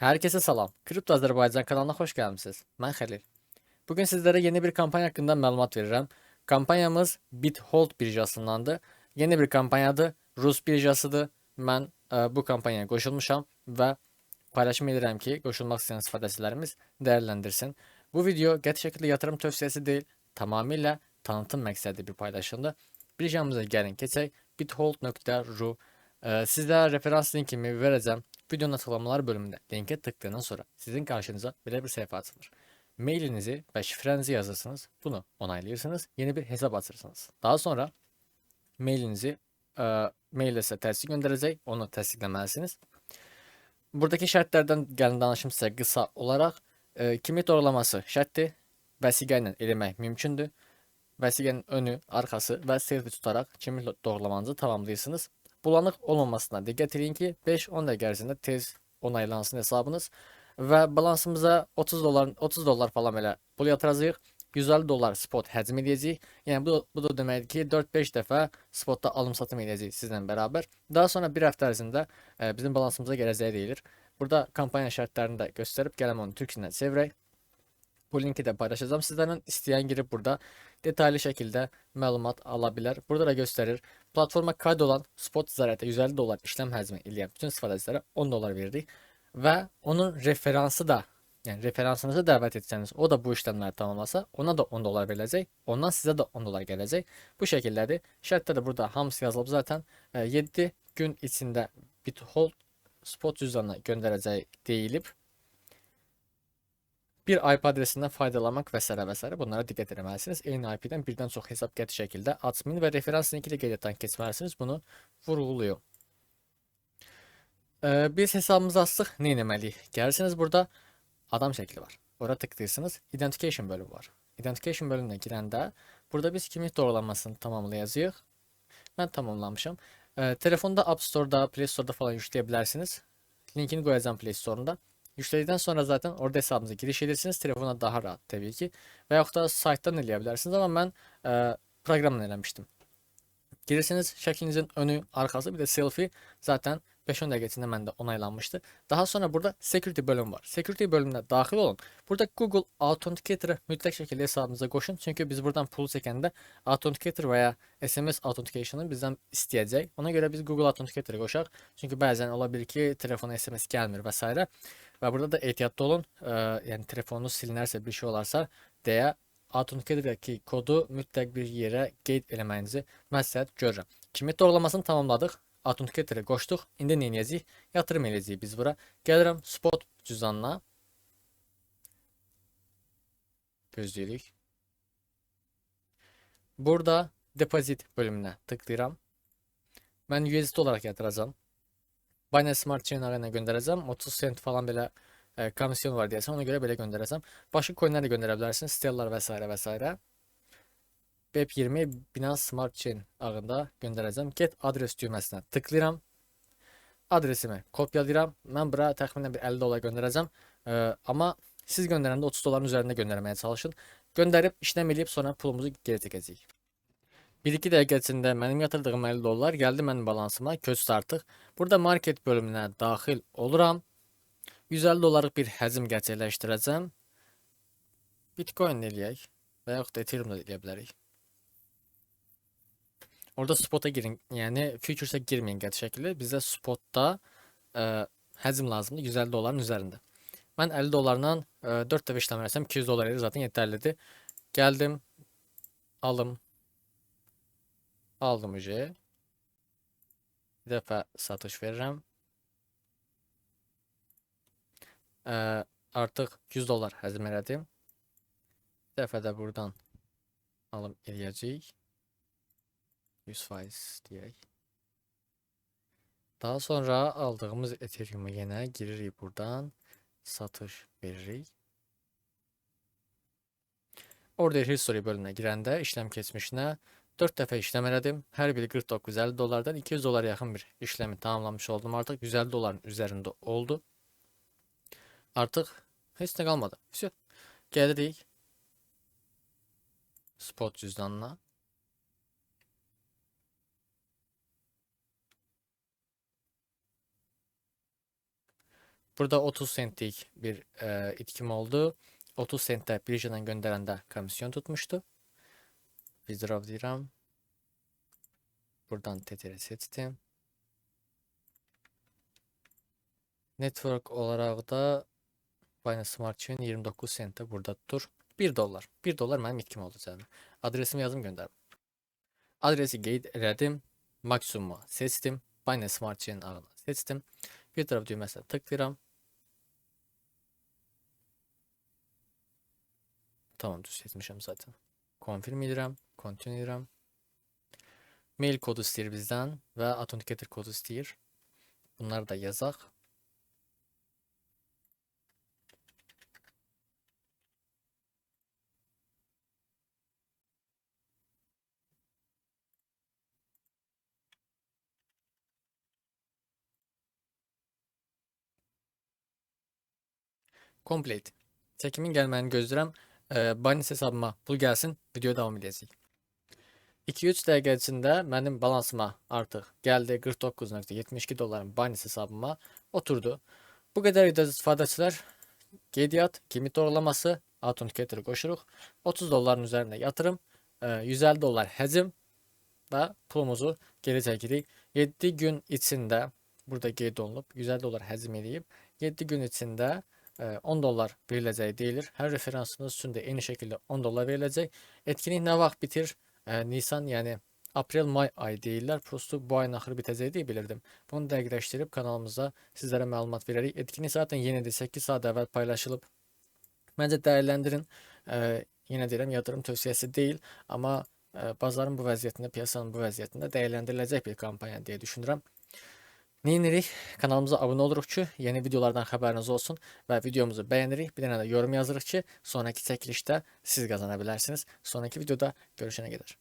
Herkese salam. Kripto Azərbaycan kanalına xoş gəlmisiniz. Mən Xəlil. Bugün sizlərə yeni bir kampanya haqqında məlumat verirəm. Kampanyamız BitHold birjasındandır. Yeni bir kampanyadır. Rus birjasıdır. Mən ə, bu kampanyaya qoşulmuşam və paylaşım edirəm ki, qoşulmaq istəyən istifadəçilərimiz dəyərləndirsin. Bu video qəti şəkildə yatırım tövsiyəsi deyil, tamamilə tanıtım məqsədli bir paylaşımdır. Birjamıza gəlin keçək. bithold.ru Ə, Sizlərə referans linkimi verəcəm. Videonun açıqlamalar bölümündə linke tıkladıktan sonra sizin karşınıza böyle bir sayfa açılır. Mailinizi ve şifrenizi yazırsınız. Bunu onaylayırsınız. Yeni bir hesap açırsınız. Daha sonra mailinizi e, mailde size təsdiq göndərəcək. Onu təsdiqləməlisiniz. Buradaki şərtlərdən gəlin danışım sizə qısa olaraq. E, kimi doğrulaması şərtdir. Vəsiqə ilə eləmək mümkündür. Önü, arxası və selfie tutaraq kimi doğrulamanızı tamamlayırsınız. Bulanıq olmamasına diqqət edin ki 5-10 dəqiqə ərzində tez onaylansın hesabınız və balansımıza 30 dollar 30 dollar falan belə pul yatıracağıq. 150 dollar spot həcm edəcəyik. Yəni bu bu da deməkdir ki 4-5 dəfə spotda alım satım edəcəyik sizlə bərabər. Daha sonra bir həftə ərzində e, bizim balansımıza gələcəyi deyilir. Burada kampanya şərtlərini də göstərib gələm onu türk çevirək. Bu linki də paylaşacağım sizlərlə. İstəyən girib burada detaylı şəkildə məlumat ala bilər. Burada da göstərir. Platforma kayd olan spot ticarətə 150 dollar işlem həcmi eləyən bütün istifadəçilərə 10 dollar veririk və onun referansı da yəni referansınızı dəvət etsəniz, o da bu işlemləri tamamlasa, ona da 10 dollar veriləcək. Ondan sizə də 10 dollar gələcək. Bu şəkildədir. Şərtdə də burada hamısı yazılıb zaten. E, 7 gün içində BitHold spot cüzdanına göndərəcəyi deyilib. Bir IP və s. və s. bunlara diqqət etməlisiniz. Eyni IP-dən birdən çox hesab qəti şəkildə açmayın və referans linki qeydiyyatdan keçməlisiniz. Bunu vurğuluyor. Ee, biz hesabımızı açdıq. Nə etməliyik? Gəlirsiniz burada adam şəkli var. Ora tıklayırsınız. Identification bölümü var. Identification bölümünə girəndə burada biz kimlik doğrulanmasını tamamlayacağıq. Mən tamamlamışam. Ee, telefonda App Store'da, Play Store'da falan yükləyə bilərsiniz. Linkini qoyacağım Play Store'unda. Yükledikten sonra zaten orada hesabınıza giriş edirsiniz. Telefona daha rahat tabii ki. Veyahut da site'dan eləyə ama ben e, programla eləmişdim. Girirsiniz şəklinizin önü, arkası bir de selfie zaten 5-10 dəqiqə içində məndə onaylanmışdı. Daha sonra burada security bölümü var. Security bölümünə daxil olun. Burada Google Authenticator'ı mütləq şəkildə hesabınıza qoşun. Çünki biz buradan pul çəkəndə Authenticator və ya SMS Authentication'ı bizdən istəyəcək. Ona görə biz Google Authenticator'ı qoşaq. Çünki bəzən ola bilər ki, telefona SMS və s. Və burada da ehtiyatlı olun. Ee, yəni telefonunuz silinərsə, bir şey olarsa deyə Authenticator-dakı kodu mütləq bir yerə qeyd eləməyinizi məsləhət görürəm. Kimlik doğrulamasını tamamladıq. Authenticator-ı qoşduq. İndi nə edəcəyik? Yatırım edəcəyik biz bura. Gəlirəm spot cüzdanına. Gözləyirik. Burada depozit bölümünə tıklayıram. Mən USDT olaraq yatıracağam. Binance Smart Chain ağına göndərəcəm. 30 cent falan belə e, komisyon var deyəsən. Ona görə belə göndərəcəm. Başqa coinlər də göndərə bilərsiniz. Stellar və s. və. BEP20 Binance Smart Chain ağında göndərəcəm. Get adres düyməsinə tıklayıram. Adresimi kopyalayıram. Mən bura təxminən bir 50 dollar göndərəcəm. E, amma siz göndərəndə 30 doların üzərində göndərməyə çalışın. Göndərib işlem eləyib sonra pulumuzu geri çəkəcəyik. 1-2 dəqiqə içində mənim yatırdığım 50 dollar gəldi mənim balansıma köçdü artıq. Burada market bölümünə daxil oluram. 150 dollarlıq bir həcm gerçəkləşdirəcəm. Bitcoin eləyək və yaxud da Ethereum da eləyə. Orada spota girin. Yəni futures'a girməyin qəti şəkildə. Bizə spotda ə, həcm lazımdır 150 dolların üzərində. Mən 50 dollarla ə, 4 dəfə işlem etsəm 200 dollar edir zaten yetərlidir. Gəldim, alım, aldım ucu. Bir dəfə satış verirəm. Ə, artıq 100 dollar həzm elədim. Bir dəfə də buradan alım eləyəcəyik. 100 faiz diyerek. Daha sonra aldığımız Ethereum'u yine giririk buradan. Satış veririk. Orada history bölümüne girəndə işləm keçmişinə 4 dəfə işləm elədim. Hər biri 49-50 dollardan 200 dolara yaxın bir işləmi tamamlamış oldum. Artıq 150 doların üzərində oldu. Artıq heç nə qalmadı. Gəlirik spot cüzdanına. Burada 30 centlik bir e, itkim oldu. 30 centte birjadan gönderende komisyon tutmuştu. Withdraw diyorum. Buradan Tether'i seçtim. Network olarak da Binance Smart Chain 29 sente burada dur. 1 dolar. 1 dolar benim itkim oldu zaten. Adresimi yazdım gönderdim. Adresi gate elədim. Maksimumu seçtim. Binance Smart Chain ağını seçtim. Bir taraf düğmesine tıklayıram. Tamam düz seçmişim zaten. Confirm edirəm. Continue edirəm. Mail kodu istəyir bizdən və authenticator kodu istəyir. Bunları da yazaq. Complete. Çəkimin gəlməyini gözləyirəm. E, Binance hesabıma pul gəlsin, videoya davam edəcəyik. 2-3 dəqiqə içində mənim balansıma artıq gəldi 49.72 dollarım Binance hesabıma oturdu. Bu qədər video istifadəçilər qeydiyyat, kimi doğrulaması, authenticator qoşuruq. 30 dolların üzərində yatırım, e, 150 dollar həcm və pulumuzu geri çəkirik. 7 gün içində burada qeyd olunub 150 dollar həcm edib 7 gün içində 10 dollar veriləcəyi deyilir. Hər referansınız üçün də eyni şəkildə 10 dollar veriləcək. Etkinlik nə vaxt bitir? Nisan, yəni aprel-may ayı deyirlər. Prosto bu ayın axırı bitəcəyi deyə bilirdim. Bunu dəqiqləşdirib kanalımıza sizlərə məlumat verərik. Etkinlik zaten yenidir. 8 saat əvvəl paylaşılıb. Məncə dəyərləndirin. Yenə deyirəm, yatırım tövsiyəsi deyil, amma bazarın bu vəziyyətində, piyasanın bu vəziyyətində dəyərləndiriləcək bir kampanya deyə düşünürəm. Neyinirik? Kanalımıza abunə oluruq ki, yeni videolardan xəbəriniz olsun və videomuzu bəyənirik. Bir dənə də yorum yazırıq ki, sonraki çəkilişdə siz qazana bilərsiniz. Sonraki videoda görüşənə qədər.